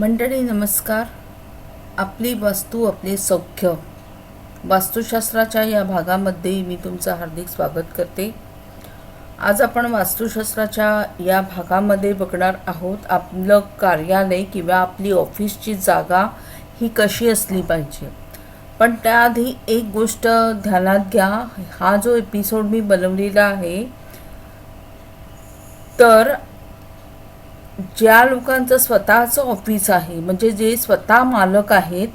मंडळी नमस्कार. आपली वास्तू आपले सौख्य. वास्तुशास्त्राच्या या भागामध्ये मी तुमचं हार्दिक स्वागत करते. आज आपण वास्तुशास्त्राच्या या भागामध्ये बघणार आहोत आपलं कार्यालय किंवा आपली ऑफिसची जागा ही कशी असली पाहिजे. पण त्याआधी एक गोष्ट ध्यानात घ्या हा जो एपिसोड मी बनवलेला आहे तर ज्या लोकांचं स्वतःचं ऑफिस आहे म्हणजे जे स्वतः मालक आहेत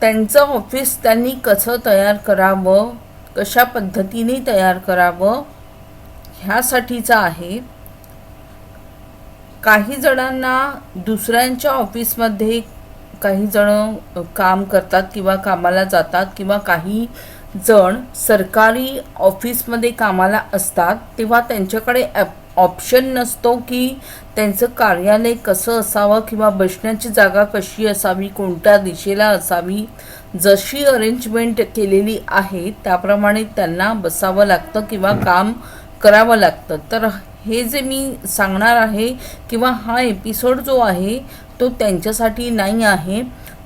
त्यांचं ऑफिस त्यांनी कसं तयार करावं कशा पद्धतीने तयार करावं ह्यासाठीचं आहे. काही जणांना दुसऱ्यांच्या ऑफिसमध्ये काही जण काम करतात किंवा कामाला जातात किंवा काही जण सरकारी ऑफिसमध्ये कामाला असतात तेव्हा त्यांच्याकडे ॲप ऑप्शन नसतो की त्यांचं कार्यालय कसं असावं किंवा बसण्याची जागा कशी असावी कोणत्या दिशेला असावी जशी अरेंजमेंट केलेली आहे त्याप्रमाणे त्यांना बसावं लागतं किंवा काम करावं लागतं. तर हे जे मी सांगणार आहे किंवा हा एपिसोड जो आहे तो त्यांच्यासाठी नाही आहे.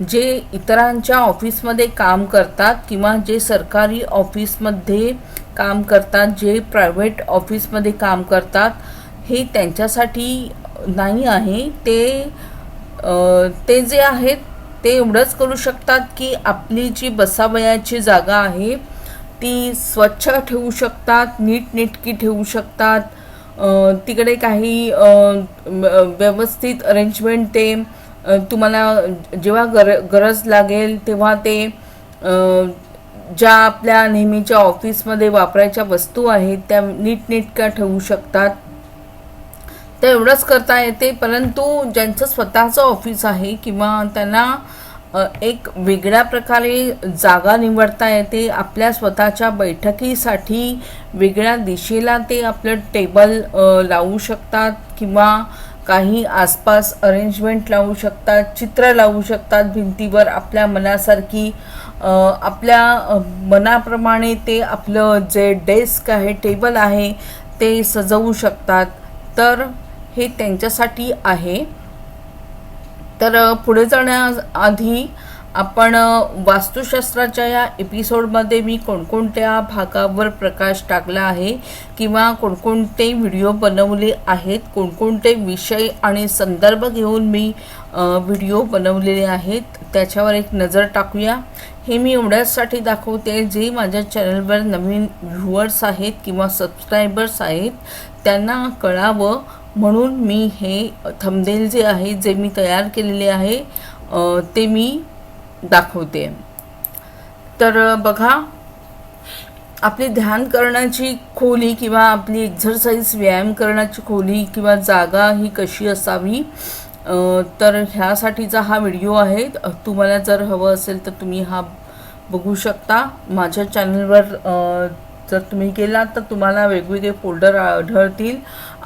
जे इतरांच्या ऑफिसमध्ये काम करतात किंवा जे सरकारी ऑफिसमध्ये काम करतात जे प्रायव्हेट ऑफिसमध्ये काम करतात हे त्यांच्यासाठी नाही आहे. ते ते जे आहेत ते एवढंच करू शकतात की आपली जी बसावयाची जागा आहे ती स्वच्छ ठेवू शकतात नीटनेटकी ठेवू शकतात. तिकडे काही व्यवस्थित अरेंजमेंट ते तुम्हाला जेव्हा गर गरज लागेल तेव्हा ते ज्या आपल्या नेहमीच्या ऑफिसमध्ये वापरायच्या वस्तू आहेत त्या नीटनेटक्या ठेवू शकतात. तर एवढंच करता येते परंतु ज्यांचं स्वतःचं ऑफिस आहे किंवा त्यांना एक वेगळ्या प्रकारे जागा निवडता येते आपल्या स्वतःच्या बैठकीसाठी वेगळ्या दिशेला ते आपलं टेबल लावू शकतात किंवा काही आसपास अरेंजमेंट लावू शकतात चित्र लावू शकतात भिंतीवर आपल्या मनासारखी. आपल्या मनाप्रमाणे ते आपलं जे डेस्क आहे टेबल आहे ते सजवू शकतात. तर हे त्यांच्यासाठी आहे. तर पुढे जाण्याआधी आपण वास्तुशास्त्राच्या या एपिसोडमध्ये मी कोणकोणत्या भागावर प्रकाश टाकला आहे किंवा कोणकोणते व्हिडिओ बनवले आहेत कोणकोणते विषय आणि संदर्भ घेऊन मी व्हिडिओ बनवलेले आहेत त्याच्यावर एक नजर टाकूया. हे मी एवढ्याचसाठी दाखवते जे माझ्या चॅनलवर नवीन व्ह्युअर्स आहेत किंवा सबस्क्रायबर्स आहेत त्यांना कळावं. म्हणून मी हे थंबनेल जे आहे जे मी तयार केलेले आहे ते मी दाखवते. तर बघा आपली ध्यान करण्याची खोली किंवा आपली एक्झरसाईज व्यायाम करण्याची खोली किंवा जागा ही कशी असावी? तर ह्यासाठीचा हा व्हिडिओ आहे. तुम्हाला जर हवं असेल तर तुम्ही हा बघू शकता. माझ्या चॅनलवर जर तुम्ही गेलात तर तुम्हाला वेगवेगळे फोल्डर आढळतील.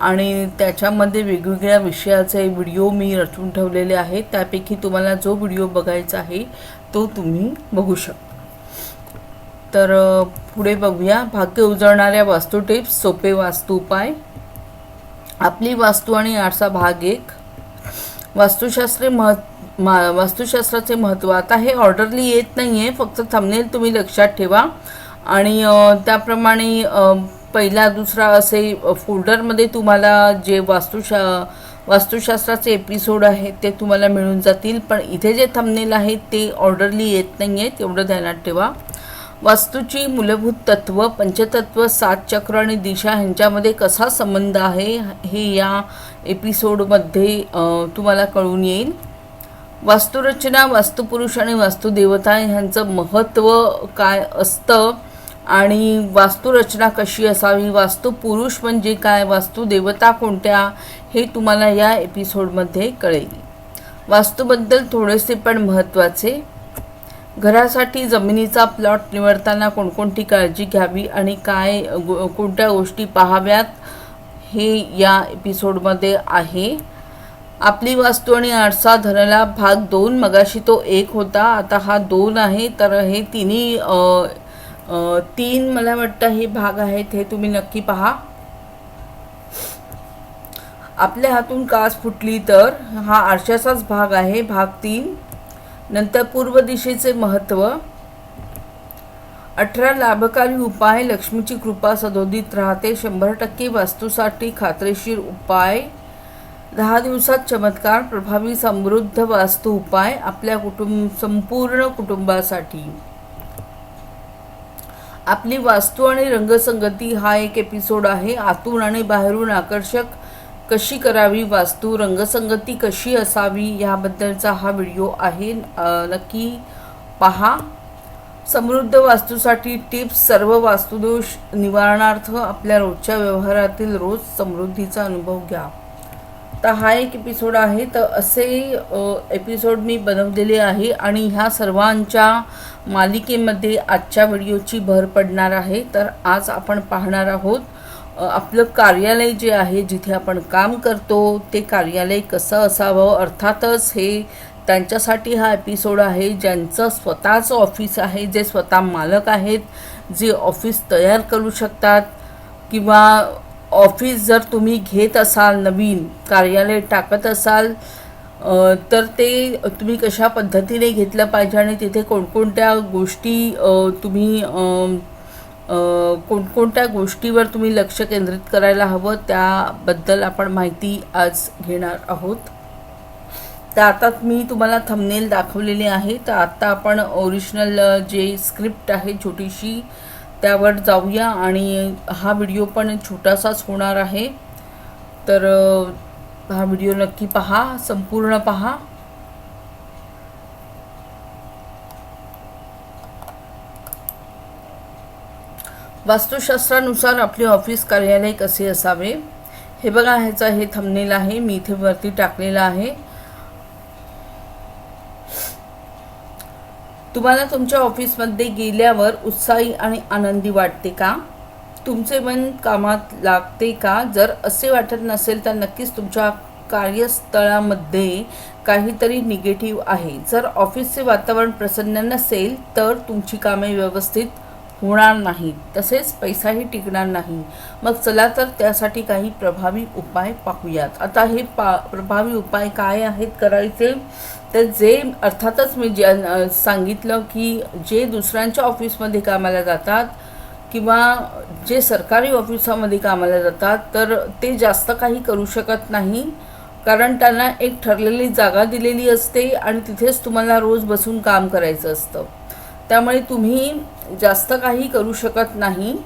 आणि त्याच्यामध्ये वेगवेगळ्या विषयाचे व्हिडिओ मी रचून ठेवलेले आहेत. त्यापैकी तुम्हाला जो व्हिडिओ बघायचा आहे तो तुम्ही बघू शकता. तर पुढे बघूया. भाग्य उजळणाऱ्या वास्तू टिप्स सोपे वास्तू उपाय. आपली वास्तू आणि आरसा भाग एक. वास्तुशास्त्रे मह मा वास्तुशास्त्राचे महत्त्व. आता हे ऑर्डरली येत नाही आहे फक्त थांबनेल तुम्ही लक्षात ठेवा. आणि त्याप्रमाणे पहिला दुसरा असे फोल्डरमध्ये तुम्हाला जे वास्तुशा वास्तुशास्त्राचे एपिसोड आहेत ते तुम्हाला मिळून जातील. पण इथे जे थंबनेल आहेत ते ऑर्डरली येत नाही आहेत तेवढं ध्यानात ठेवा. वास्तूची मूलभूत तत्व पंचतत्व सात चक्र आणि दिशा ह्यांच्यामध्ये कसा संबंध आहे हे या एपिसोडमध्ये तुम्हाला कळून येईल. वास्तुरचना वास्तुपुरुष आणि वास्तुदेवता ह्यांचं महत्त्व काय असतं आणि वास्तुरचना कशी असावी? वास्तुपुरुष म्हणजे काय? वास्तू देवता कोणत्या? हे तुम्हाला या एपिसोडमध्ये कळेल. वास्तूबद्दल थोडेसे पण महत्त्वाचे. घरासाठी जमिनीचा प्लॉट निवडताना कोणकोणती काळजी घ्यावी आणि काय कोणत्या गोष्टी पाहाव्यात हे या एपिसोडमध्ये आहे. आपली वास्तू आणि आरसा धरला भाग दोन मगाशी तो एक होता. आता हा दोन आहे. तर हे तिन्ही तीन मला वाटतं हे भाग आहेत हे तुम्ही नक्की पहा. आपल्या हातून कास फुटली तर हा आरशाचाच भाग आहे भाग तीन. नंतर पूर्व दिशेचे महत्त्व अठरा लाभकारी उपाय लक्ष्मीची कृपा सदोदित राहते शंभर टक्के वास्तूसाठी खात्रीशीर उपाय. दहा दिवसात चमत्कार प्रभावी समृद्ध वास्तू उपाय आपल्या कुटुंब संपूर्ण कुटुंबासाठी. आपली वास्तू आणि रंगसंगती हा एक एपिसोड आहे. आतून आणि बाहेरून आकर्षक कशी करावी वास्तू रंगसंगती कशी असावी याबद्दलचा हा व्हिडिओ आहे. नक्की पहा. समृद्ध वास्तूसाठी टिप्स सर्व वास्तुदोष निवारणार्थ आपल्या रोजच्या व्यवहारातील रोज समृद्धीचा अनुभव घ्या. तर हा एक एपिसोड आहे. तर असे एपिसोड मी बनवलेले आहे आणि ह्या सर्वांच्या मालिकेमध्ये आजच्या व्हिडिओची भर पडणार आहे. तर आज आपण पाहणार आहोत आपलं कार्यालय जे आहे जिथे आपण काम करतो ते कार्यालय कसं असावं? अर्थातच हे त्यांच्यासाठी हा एपिसोड आहे. ज्यांचं स्वतःचं ऑफिस आहे जे स्वतः मालक आहेत जे ऑफिस तयार करू शकतात किंवा ऑफिस जर तुम्ही घेत असाल नवीन कार्यालय टाकत असाल तर ते तुम्ही कशा पद्धतीने घेतलं पाहिजे आणि तिथे कोणकोणत्या गोष्टी तुम्ही कोणकोणत्या गोष्टीवर तुम्ही लक्ष केंद्रित करायला हवं त्याबद्दल आपण माहिती आज घेणार आहोत. तर आता मी तुम्हाला थंबनेल दाखवलेली आहे. तर आत्ता आपण ओरिजिनल जे स्क्रिप्ट आहे छोटीशी त्यावर जाऊया आणि हा व्हिडिओ पण छोटासाच होणार आहे. तर हा व्हिडिओ नक्की पहा संपूर्ण पहा. वास्तुशास्त्रानुसार आपले ऑफिस कार्यालय कसे असावे? हे बघा ह्याचा हे थंबनेल आहे. मी इथे वरती टाकलेलं आहे. तुम्हाला तुमच्या ऑफिसमध्ये गेल्यावर उत्साही आणि आनंदी वाटते का? तुमचे मन कामात लागते का? जर असे वाटत नसेल तर नक्कीच तुमच्या कार्यस्थळामध्ये काहीतरी निगेटिव्ह आहे. जर ऑफिसचे वातावरण प्रसन्न नसेल तर तुमची कामे व्यवस्थित होणार नाहीत. तसेच पैसाही टिकणार नाही. मग चला तर त्यासाठी काही प्रभावी उपाय पाहूयात. आता हे पा प्रभावी उपाय काय आहेत? करायचे तर जे अर्थातच मी जे सांगितलं की जे दुसऱ्यांच्या ऑफिसमध्ये कामाला जातात किंवा जे सरकारी ऑफिसामध्ये कामाला जातात तर ते जास्त काही करू शकत नाही. कारण त्यांना एक ठरलेली जागा दिलेली असते आणि तिथेच तुम्हाला रोज बसून काम करायचं असतं. त्यामुळे तुम्ही जास्त काही करू शकत नाही.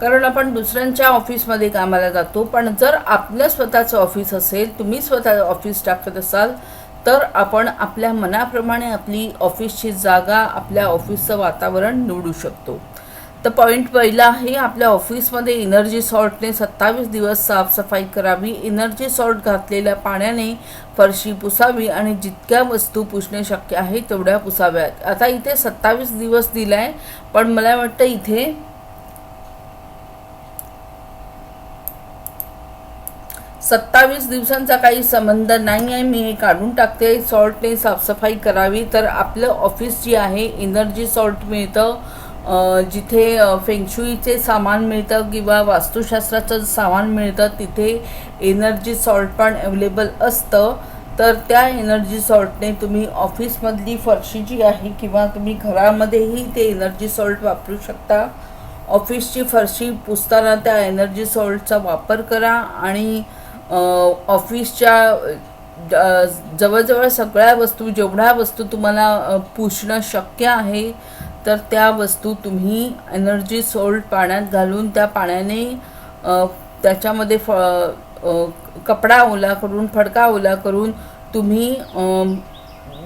कारण आपण दुसऱ्यांच्या ऑफिसमध्ये कामाला जातो पण जर आपलं स्वतःचं ऑफिस असेल तुम्ही स्वतः ऑफिस टाकत असाल तर आपण आपल्या मनाप्रमाणे आपली ऑफिसची जागा आपल्या ऑफिसचं वातावरण निवडू शकतो. तर पॉईंट पहिला आहे आपल्या ऑफिसमध्ये एनर्जी सॉल्टने सत्तावीस दिवस साफसफाई करावी. एनर्जी सॉल्ट घातलेल्या पाण्याने फरशी पुसावी आणि जितक्या वस्तू पुसणे शक्य आहे तेवढ्या पुसाव्यात. आता इथे सत्तावीस दिवस दिला आहे पण मला वाटतं इथे सत्तावीस दिवसांचा काही संबंध नाही आहे मी हे काढून टाकते. सॉल्टने साफसफाई करावी. तर आपलं ऑफिस जी आहे एनर्जी सॉल्ट मिळतं. जिथे फेंगशुईचे सामान मिळतं किंवा वास्तुशास्त्राचं सामान मिळतं तिथे एनर्जी सॉल्ट पण अवेलेबल असतं. तर त्या एनर्जी सॉल्टने तुम्ही ऑफिसमधली फरशी जी आहे किंवा तुम्ही घरामध्येही ते एनर्जी सॉल्ट वापरू शकता. ऑफिसची फरशी पुसताना त्या एनर्जी सॉल्टचा वापर करा आणि ऑफिसच्या जवळजवळ सगळ्या वस्तू जेवढ्या वस्तू तुम्हाला पुसणं शक्य आहे तर त्या वस्तू तुम्ही एनर्जी सोल्ट पाण्यात घालून त्या पाण्याने त्याच्यामध्ये फ कपडा ओला करून फडका ओला करून तुम्ही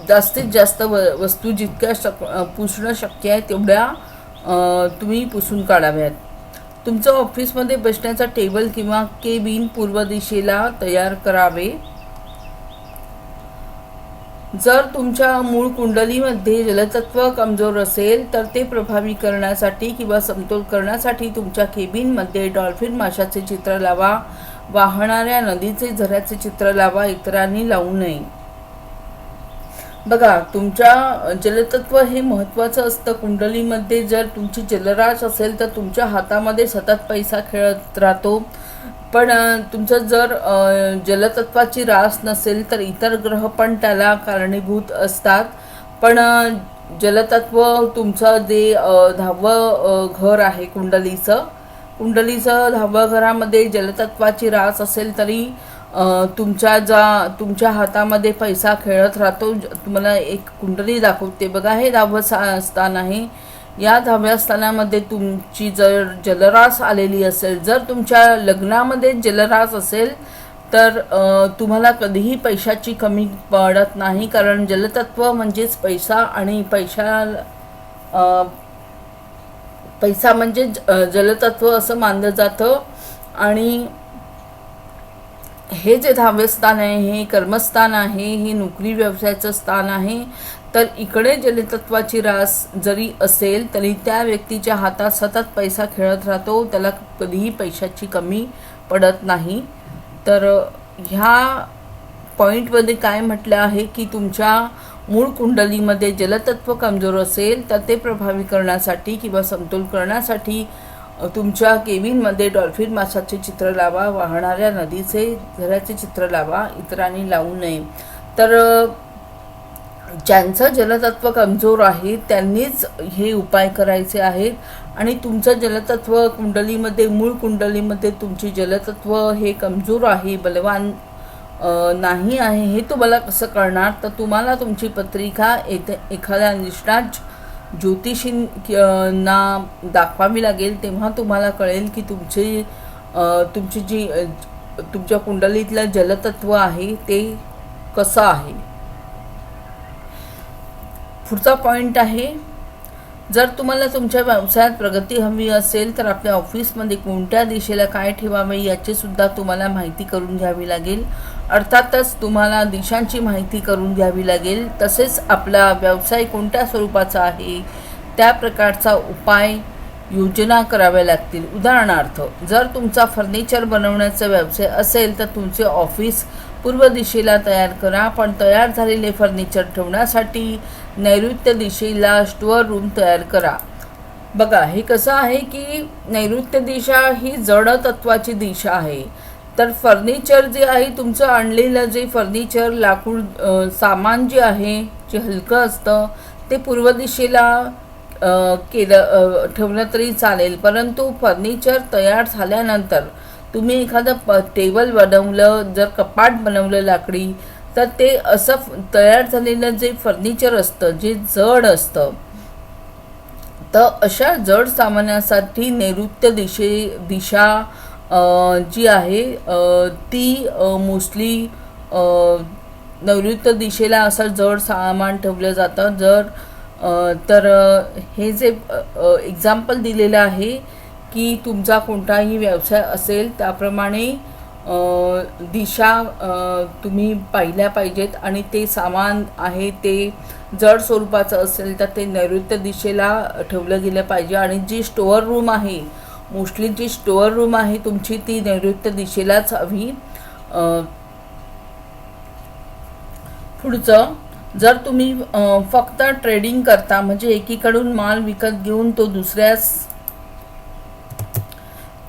जास्तीत जास्त व वस्तू जितक्या शक पुसणं शक्य आहे तेवढ्या तुम्ही पुसून काढाव्यात. तुमचं ऑफिसमध्ये बसण्याचा टेबल किंवा केबिन पूर्व दिशेला तयार करावे. जर तुमच्या मूळ कुंडलीमध्ये जलतत्व कमजोर असेल तर ते प्रभावी करण्यासाठी किंवा समतोल करण्यासाठी तुमच्या केबिनमध्ये डॉल्फिन माशाचे चित्र लावा. वाहणाऱ्या नदीचे झऱ्याचे चित्र लावा इतरांनी लावू नये. बघा तुमच्या जलतत्व हे महत्त्वाचं असतं. कुंडलीमध्ये जर तुमची जलराश असेल तर तुमच्या हातामध्ये सतत पैसा खेळत राहतो. पण तुमचं जर जलतत्वाची रास नसेल तर इतर ग्रह पण त्याला कारणीभूत असतात. पण जलतत्व तुमचं जे धावं दहावं घर आहे कुंडलीचं कुंडलीचं धावं घरामध्ये जलतत्वाची रास असेल तरी तुमच्या जा तुमच्या हातामध्ये पैसा खेळत राहतो तुम्हाला एक कुंडली दाखवते. बघा हे दहावं सा स्थान आहे. या धाव्या स्थानामध्ये तुमची जर जलरास आलेली असेल जर तुमच्या लग्नामध्ये जलरास असेल तर तुम्हाला कधीही पैशाची कमी पडत नाही कारण जलतत्व म्हणजेच पैसा आणि पैशा पैसा म्हणजे ज- जलतत्व असं मानलं जातं. आणि हे जे दहावे स्थान आहे हे कर्मस्थान आहे हे नोकरी व्यवसायाचं स्थान आहे तर इकडे जलतत्वाची रास जरी असेल तरी त्या व्यक्तीच्या हातात सतत पैसा खेळत राहतो त्याला कधीही पैशाची कमी पडत नाही. तर ह्या पॉईंटमध्ये काय म्हटलं आहे की तुमच्या मूळ कुंडलीमध्ये जलतत्व कमजोर असेल तर ते प्रभावी करण्यासाठी किंवा समतोल करण्यासाठी तुमच्या केबिनमध्ये डॉल्फिन मासाचे चित्र लावा वाहणाऱ्या नदीचे झऱ्याचे चित्र लावा इतरांनी लावू नये. तर ज्यांचं जलतत्व कमजोर आहे त्यांनीच हे उपाय करायचे आहेत. आणि तुमचं जलतत्व कुंडलीमध्ये मूळ कुंडलीमध्ये तुमचे जलतत्व हे कमजोर आहे बलवान नाही आहे हे तुम्हाला कसं कळणार? तर तुम्हाला तुमची पत्रिका येते एखाद्या निष्णात ज्योतिषी ना दाखवावी लागेल तेव्हा तुम्हाला कळेल की तुमची तुमची जी तुमच्या कुंडलीतलं जलतत्व आहे ते कसं आहे. पुढचा पॉईंट आहे जर तुम्हाला तुमच्या व्यवसायात प्रगती हवी असेल तर आपल्या ऑफिसमध्ये कोणत्या दिशेला काय ठेवावे याची सुद्धा तुम्हाला माहिती करून घ्यावी लागेल. अर्थातच तुम्हाला दिशांची माहिती करून घ्यावी लागेल. तसेच आपला व्यवसाय कोणत्या स्वरूपाचा आहे त्या प्रकारचा उपाय योजना कराव्या लागतील. उदाहरणार्थ जर तुमचा फर्निचर बनवण्याचा व्यवसाय असेल तर तुमचे ऑफिस पूर्व दिशेला तयार करा. पण तयार झालेले फर्निचर ठेवण्यासाठी नैऋत्य दिशेला स्टोअर रूम तयार करा. बघा हे कसं आहे की नैऋत्य दिशा ही जड तत्वाची दिशा आहे. तर फर्निचर जे आहे तुमचं आणलेलं जे फर्निचर लाकूड सामान जे आहे जे हलकं असतं ते पूर्व दिशेला केलं ठेवलं तरी चालेल. परंतु फर्निचर तयार झाल्यानंतर तुम्ही एखादं प टेबल बनवलं जर कपाट बनवलं लाकडी तर ते असं फ- तयार झालेलं जे फर्निचर असतं जे जड असतं तर अशा जड सामानासाठी नैऋत्य दिशे दिशा जी आहे ती मोस्टली नैऋत्य दिशेला असं जड सामान ठेवलं जातं. जर तर हे जे एक्झाम्पल दिलेलं आहे की तुमचा कोणताही व्यवसाय असेल त्याप्रमाणे दिशा तुम्ही पाहिल्या पाहिजेत आणि ते सामान आहे ते जड स्वरूपाचं असेल तर ते नैऋत्य दिशेला ठेवलं गेलं पाहिजे आणि जी स्टोअर रूम आहे मोस्टली जी स्टोअर रूम आहे तुमची ती नैऋत्य दिशेलाच हवी. पुढचं जर तुम्ही फक्त ट्रेडिंग करता म्हणजे एकीकडून माल विकत घेऊन तो दुसऱ्यास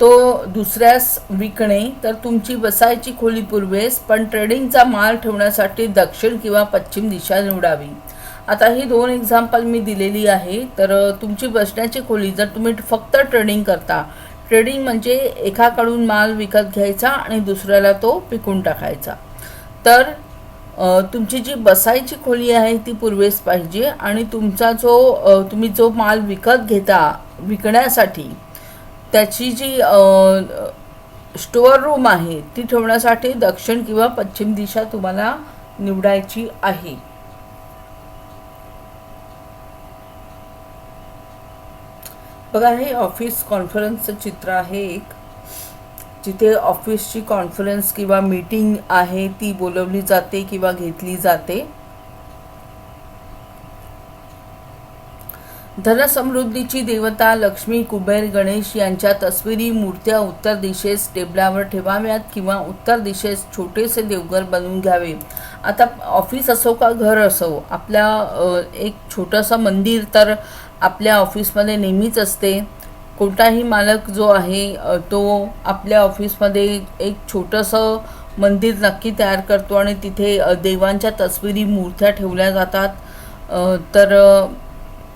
तो दुसऱ्यास विकणे तर तुमची बसायची खोली पूर्वेस पण ट्रेडिंगचा माल ठेवण्यासाठी दक्षिण किंवा पश्चिम दिशा निवडावी. आता ही दोन एक्झाम्पल मी दिलेली आहे तर तुमची बसण्याची खोली जर तुम्ही फक्त ट्रेडिंग करता ट्रेडिंग म्हणजे एकाकडून माल विकत घ्यायचा आणि दुसऱ्याला तो पिकून टाकायचा. तर तुमची जी बसायची खोली आहे ती पूर्वेस पाहिजे आणि तुमचा जो तुम्ही जो माल विकत घेता विकण्यासाठी त्याची जी स्टोअर रूम आहे ती ठेवण्यासाठी दक्षिण किंवा पश्चिम दिशा तुम्हाला निवडायची आहे. बघा हे ऑफिस कॉन्फरन्सचं चित्र आहे एक. जिथे ऑफिसची कॉन्फरन्स किंवा मीटिंग आहे ती बोलवली जाते किंवा घेतली जाते. धनसमृद्धीची देवता लक्ष्मी कुबेर गणेश यांच्या तस्विरी मूर्त्या उत्तर दिशेस टेबलावर ठेवाव्यात किंवा उत्तर दिशेस छोटेसे देवघर बनवून घ्यावे. आता ऑफिस असो का घर असो आपल्या एक छोटंसं मंदिर तर आपल्या ऑफिसमध्ये नेहमीच असते. कोणताही मालक जो आहे तो आपल्या ऑफिसमध्ये एक छोटंसं मंदिर नक्की तयार करतो आणि तिथे देवांच्या तस्विरी मूर्त्या ठेवल्या जातात. तर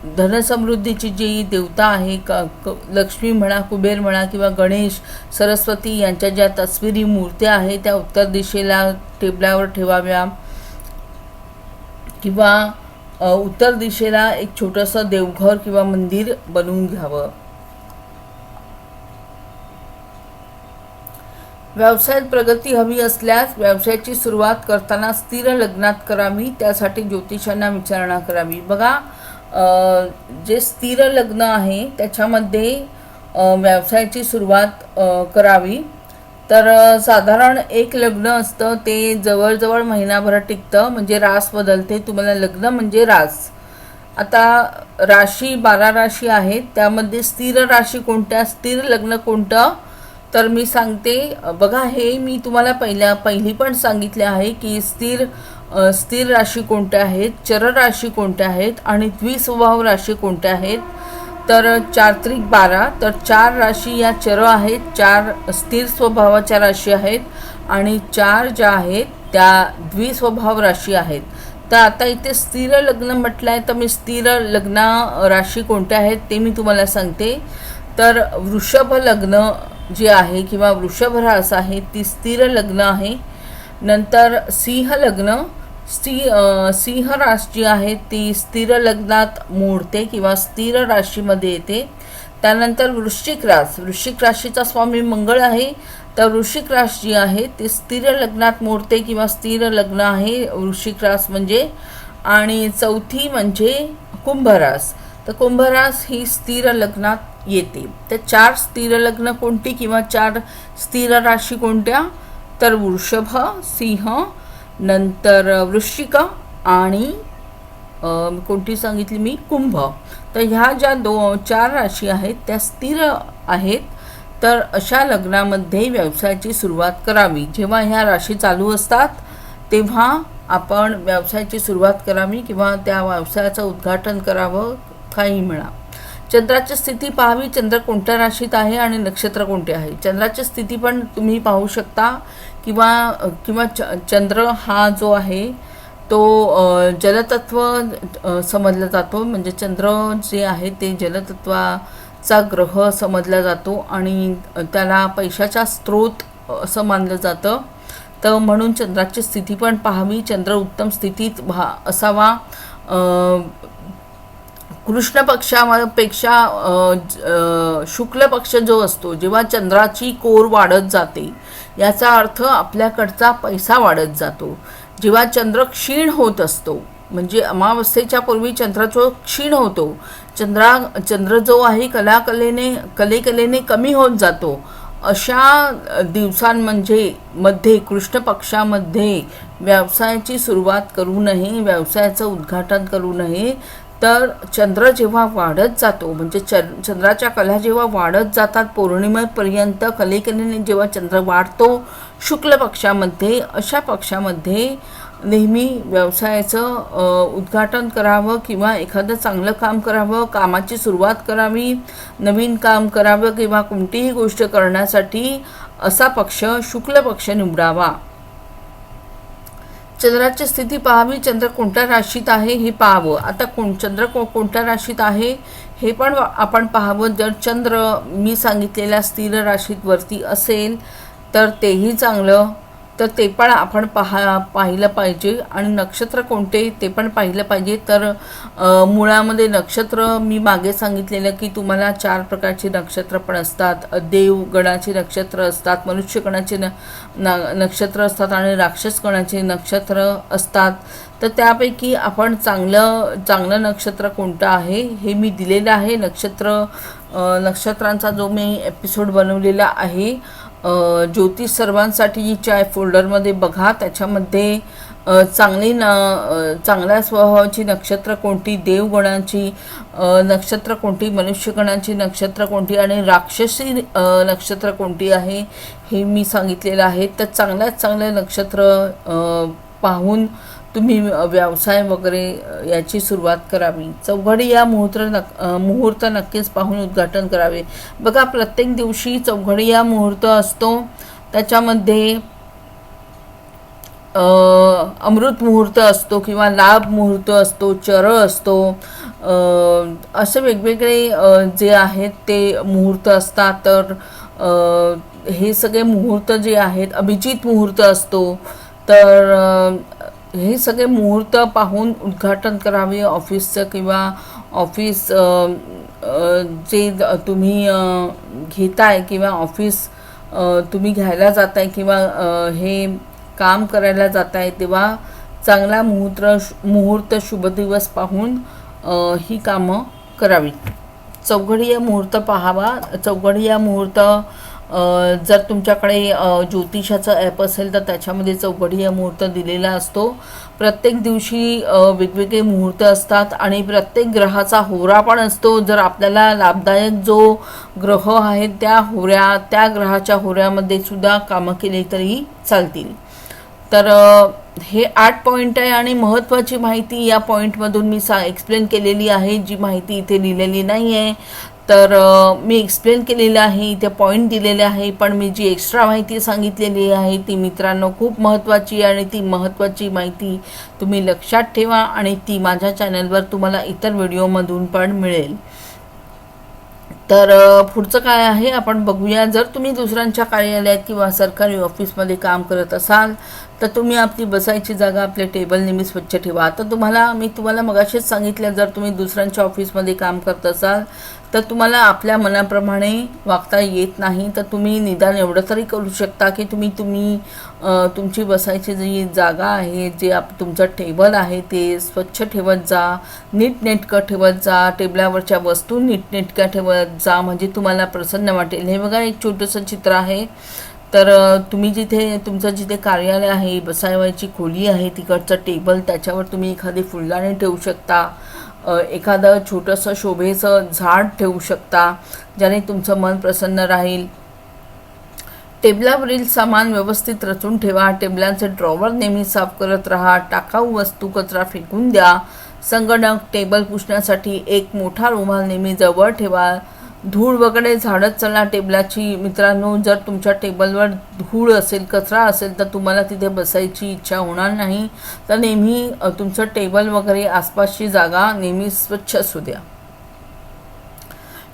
धनसमृद्धीची जी देवता आहे क क लक्ष्मी म्हणा कुबेर म्हणा किंवा गणेश सरस्वती यांच्या ज्या तस्विरी मूर्त्या आहेत त्या उत्तर दिशेला टेबलावर ठेवाव्या. किंवा उत्तर दिशेला एक छोटंसं देवघर किंवा मंदिर बनवून घ्यावं. व्यवसायात प्रगती हवी असल्यास व्यवसायाची सुरुवात करताना स्थिर लग्नात करावी त्यासाठी ज्योतिषांना विचारणा करावी. बघा जे स्थिर लग्न आहे त्याच्यामध्ये व्यवसायाची सुरुवात करावी. तर साधारण एक लग्न असतं ते जवळजवळ महिनाभर टिकतं म्हणजे रास बदलते. तुम्हाला लग्न म्हणजे रास. आता राशी बारा राशी आहेत त्यामध्ये स्थिर राशी कोणत्या स्थिर लग्न कोणतं? तर मी सांगते. बघा हे मी तुम्हाला पहिल्या पहिली पण सांगितले आहे की स्थिर स्थिर राशी कोणत्या आहेत? चर राशी कोणत्या आहेत? आणि द्विस्वभाव राशी कोणत्या आहेत? तर चार त्रिक बारा. तर चार राशी या चर आहेत. चार स्थिर स्वभावाच्या राशी आहेत. आणि चार ज्या आहेत त्या द्विस्वभाव राशी आहेत. तर आता इथे स्थिर लग्न म्हटलं आहे तर मी स्थिर लग्न राशी कोणत्या आहेत ते मी तुम्हाला सांगते. तर वृषभ लग्न जे आहे किंवा वृषभ रास आहे ती स्थिर लग्न आहे. नंतर सिंह लग्न. स्त्री सिंह राशी जी आहे ती स्थिर लग्नात मोडते किंवा स्थिर राशीमध्ये येते. त्यानंतर वृश्चिक रास वृश्चिक राशीचा स्वामी मंगळ आहे. तर वृश्चिक रास जी आहे ती स्थिर लग्नात मोडते किंवा स्थिर लग्न आहे. वृश्चिक रास म्हणजे आणि चौथी म्हणजे कुंभरास. तर कुंभरास ही स्थिर लग्नात येते. तर चार स्थिर लग्न कोणती किंवा चार स्थिर राशी कोणत्या? तर वृषभ सिंह नंतर वृश्चिक आणि कोणती सांगितली मी? कुंभ. तर ह्या ज्या दो चार राशी आहेत त्या स्थिर आहेत. तर अशा लग्नामध्ये व्यवसायाची सुरुवात करावी. जेव्हा ह्या राशी चालू असतात तेव्हा आपण व्यवसायाची सुरुवात करावी किंवा त्या व्यवसायाचं उद्घाटन करावं काही म्हणा चंद्राची स्थिती पाहावी चंद्र कोणत्या राशीत आहे आणि नक्षत्र कोणते आहे? चंद्राची स्थिती पण तुम्ही पाहू शकता. किंवा किंवा च चंद्र हा जो आहे तो जलतत्व समजला जातो. म्हणजे चंद्र जे आहे ते जलतत्वाचा ग्रह समजला जातो आणि त्याला पैशाचा स्रोत असं मानलं जातं. तर म्हणून चंद्राची स्थिती पण पाहावी चंद्र उत्तम स्थितीत भा असावा. कृष्ण पक्षापेक्षा शुक्ल पक्ष जो असतो जेव्हा चंद्राची कोर वाढत जाते याचा अर्थ आपल्याकडचा पैसा वाढत जातो. जेव्हा चंद्र क्षीण होत असतो म्हणजे अमावस्येच्या पूर्वी चंद्राचा क्षीण होतो चंद्रा चंद्र जो आहे कलाकलेने कलेकलेने कमी होत जातो. अशा दिवसां म्हणजे मध्ये कृष्ण पक्षामध्ये व्यवसायाची सुरुवात करू नये व्यवसायाचं उद्घाटन करू नये तर चंद्र जेव्हा वाढत जातो म्हणजे च चंद्राच्या कला जेव्हा वाढत जातात पौर्णिमेपर्यंत कलेकलेने जेव्हा चंद्र वाढतो शुक्ल पक्षामध्ये अशा पक्षामध्ये नेहमी व्यवसायाचं उद्घाटन करावं किंवा एखादं चांगलं काम करावं कामाची सुरुवात करावी नवीन काम करावं किंवा कोणतीही गोष्ट करण्यासाठी असा पक्ष शुक्ल पक्ष निवडावा. चंद्राची स्थिती पाहावी. चंद्र कोणत्या राशीत आहे हे पाहावं. आता कोण चंद्र को कोणत्या राशीत आहे हे पण आपण पाहावं. जर चंद्र मी सांगितलेल्या स्थिर राशीत वरती असेल तर तेही चांगलं. तर ते पण आपण पाहा पाहिलं पाहिजे. आणि नक्षत्र कोणते ते पण पाहिलं पाहिजे. तर मुळामध्ये नक्षत्र मी मागे सांगितलेलं की तुम्हाला चार प्रकारची नक्षत्र पण असतात. देव गणाची नक्षत्र असतात मनुष्यगणाचे न न- नक्षत्र असतात आणि राक्षस गणाचे नक्षत्र असतात. तर त्यापैकी आपण चांगलं चांगलं नक्षत्र कोणतं आहे हे मी दिलेलं आहे. नक्षत्र नक्षत्रांचा जो मी एपिसोड बनवलेला आहे ज्योतिष सर्वांसाठीच्या फोल्डरमध्ये बघा. त्याच्यामध्ये चांगली न चांगल्या स्वभावाची नक्षत्र कोणती? देवगणांची नक्षत्र कोणती? मनुष्यगणांची नक्षत्र कोणती? आणि राक्षसी नक्षत्र कोणती आहे? हे मी सांगितलेलं आहे. तर चांगल्यात चांगलं नक्षत्र पाहून तुम्ही व्यवसाय वगैरे याची सुरुवात करावी. चौघडी या मुहूर्त नक मुहूर्त नक्कीच पाहून उद्घाटन करावे. बघा प्रत्येक दिवशी चौघडी या मुहूर्त असतो. त्याच्यामध्ये अमृत मुहूर्त असतो किंवा लाभ मुहूर्त असतो चरळ असतो. असे वेगवेगळे जे आहेत ते मुहूर्त असतात. तर हे सगळे मुहूर्त जे आहेत अभिजित मुहूर्त असतो. तर हे सगळे मुहूर्त पाहून उद्घाटन करावे ऑफिसचं किंवा ऑफिस जे तुम्ही घेताय किंवा ऑफिस तुम्ही घ्यायला जाताय किंवा हे काम करायला जाताय तेव्हा चांगला मुहूर्त मुहूर्त शुभ दिवस पाहून ही कामं करावी. या मुहूर्त पाहावा. चौघडीय मुहूर्त जर तुमच्याकडे ज्योतिषाचं ॲप असेल तर त्याच्यामध्ये चौघडीय मुहूर्त दिलेला असतो. प्रत्येक दिवशी वेगवेगळे मुहूर्त असतात आणि प्रत्येक ग्रहाचा होरा पण असतो. जर आपल्याला लाभदायक जो ग्रह आहे त्या होऱ्या त्या ग्रहाच्या होऱ्यामध्ये सुद्धा कामं केली तरी चालतील. तर हे आठ पॉईंट आहे आणि महत्त्वाची माहिती या पॉईंटमधून मी सा एक्सप्लेन केलेली आहे. जी माहिती इथे लिहिलेली नाही आहे तर मी एक्सप्लेन केलेलं आहे इथे पॉईंट दिलेले आहे पण मी जी एक्स्ट्रा माहिती सांगितलेली आहे ती मित्रांनो खूप महत्त्वाची आणि ती महत्त्वाची माहिती तुम्ही लक्षात ठेवा आणि ती माझ्या चॅनलवर तुम्हाला इतर व्हिडिओमधून पण मिळेल. तर पुढचं काय आहे आपण बघूया. जर तुम्ही दुसऱ्यांच्या कार्यालयात किंवा सरकारी ऑफिसमध्ये काम करत असाल तर तुम्ही आपली बसायची जागा आपले टेबल नेहमी स्वच्छ ठेवा. आता तुम्हाला मी तुम्हाला मगाशीच सांगितलं जर तुम्ही दुसऱ्यांच्या ऑफिसमध्ये काम करत असाल तर तुम्हाला आपल्या मनाप्रमाणे वागता येत नाही तर तुम्ही निदान एवढं तरी करू शकता की तुम्ही तुम्ही तुमची बसायची जी जागा आहे जे आप तुमचं टेबल आहे ते स्वच्छ ठेवत जा नीटनेटकं ठेवत जा टेबलावरच्या वस्तू नीटनेटक्या ठेवत जा म्हणजे तुम्हाला प्रसन्न वाटेल. हे बघा एक छोटंसं चित्र आहे. तर तुम्ही जिथे तुमचं जिथे कार्यालय आहे बसायची खोली आहे तिकडचं टेबल त्याच्यावर तुम्ही एखादी फुलदाणी ठेवू शकता. एखादं छोटंसं शोभेचं झाड ठेवू शकता ज्याने तुमचं मन प्रसन्न राहील. टेबलावरील सामान व्यवस्थित रचून ठेवा. टेबलांचे ड्रॉवर नेहमी साफ करत राहा. टाकाऊ वस्तू कचरा फेकून द्या. संगणक टेबल पुसण्यासाठी एक मोठा रुमाल नेहमी जवळ ठेवा. धूळ वगैरे झाडत चला टेबलाची. मित्रांनो जर तुमच्या टेबलवर धूळ असेल कचरा असेल तर तुम्हाला तिथे बसायची इच्छा होणार नाही. तर नेहमी तुमचं टेबल वगैरे आसपासची जागा नेहमी स्वच्छ असू द्या.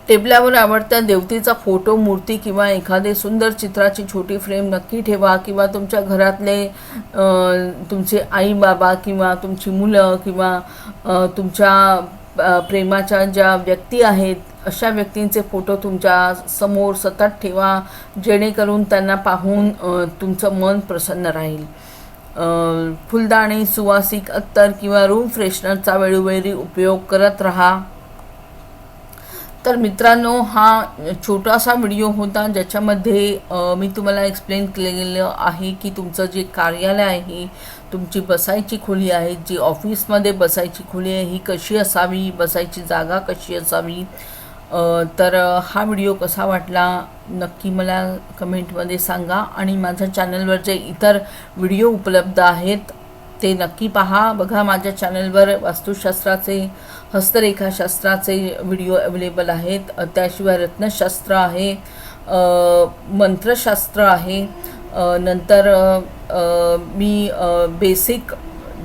टेबलावर आवडत्या देवतेचा फोटो मूर्ती किंवा एखादे सुंदर चित्राची छोटी फ्रेम नक्की ठेवा किंवा तुमच्या घरातले तुमचे आई बाबा किंवा तुमची मुलं किंवा तुमच्या प्रेमाच्या ज्या व्यक्ती आहेत अशा व्यक्तींचे फोटो तुमच्यासमोर सतत ठेवा जेणेकरून त्यांना पाहून तुमचं मन प्रसन्न राहील. फुलदाणी सुवासिक अत्तर किंवा रूम फ्रेशनरचा वेळोवेळी उपयोग करत राहा. तर मित्रांनो हा छोटासा व्हिडिओ होता ज्याच्यामध्ये मी तुम्हाला एक्सप्लेन केलेलं आहे की तुमचं जे कार्यालय आहे तुमची बसायची खोली आहे जी ऑफिसमध्ये बसायची खोली आहे ही कशी असावी बसायची जागा कशी असावी तर हा व्हिडिओ कसा वाटला? नक्की मला कमेंटमध्ये सांगा. आणि माझ्या चॅनलवर जे इतर व्हिडिओ उपलब्ध आहेत ते नक्की पहा. बघा माझ्या चॅनलवर वास्तुशास्त्राचे हस्तरेखाशास्त्राचे व्हिडिओ अवेलेबल आहेत. त्याशिवाय रत्नशास्त्र आहे मंत्रशास्त्र आहे. नंतर मी बेसिक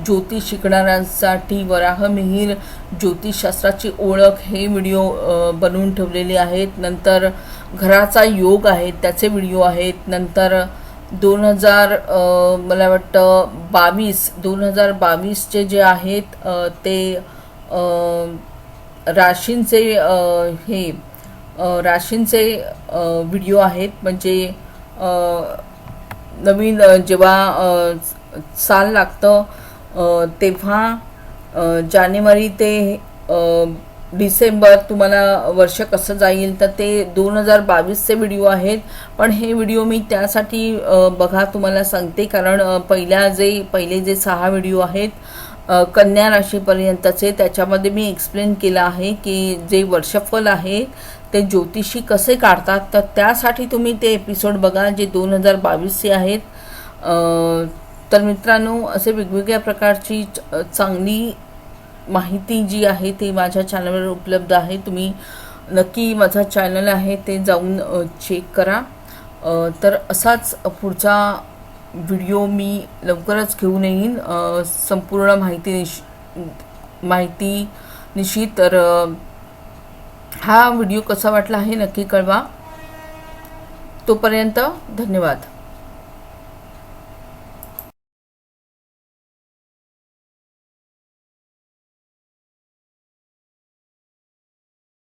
ज्योतिष शिकणाऱ्यांसाठी वराहमिहीर ज्योतिषशास्त्राची ओळख हे व्हिडिओ बनवून ठेवलेले आहेत. नंतर घराचा योग आहे त्याचे व्हिडिओ आहेत. नंतर दोन हजार मला वाटतं बावीस दोन हजार बावीसचे जे आहेत ते राशींचे हे राशींचे व्हिडिओ आहेत. म्हणजे नवीन जेव्हा साल लागतं तेव्हा जानेवारी ते डिसेंबर तुम्हाला वर्ष कसं जाईल तर ते दोन हजार बावीसचे व्हिडिओ आहेत. पण हे व्हिडिओ मी त्यासाठी बघा तुम्हाला सांगते. कारण पहिल्या जे पहिले जे सहा व्हिडिओ आहेत कन्या राशीपर्यंतचे त्याच्यामध्ये मी एक्सप्लेन केलं आहे की जे वर्षफल आहे ते ज्योतिषी कसे काढतात. तर त्यासाठी तुम्ही ते एपिसोड बघा जे दोन हजार बावीसचे आहेत. तर मित्रांनो असे वेगवेगळ्या प्रकारची च- चांगली माहिती जी आहे ती माझ्या चॅनलवर उपलब्ध आहे. तुम्ही नक्की माझा चॅनल आहे ते जाऊन चेक करा. तर असाच पुढचा व्हिडिओ मी लवकरच घेऊन येईन. संपूर्ण माहिती निश माहिती निशी तर हा व्हिडिओ कसा वाटला आहे नक्की कळवा. तोपर्यंत धन्यवाद.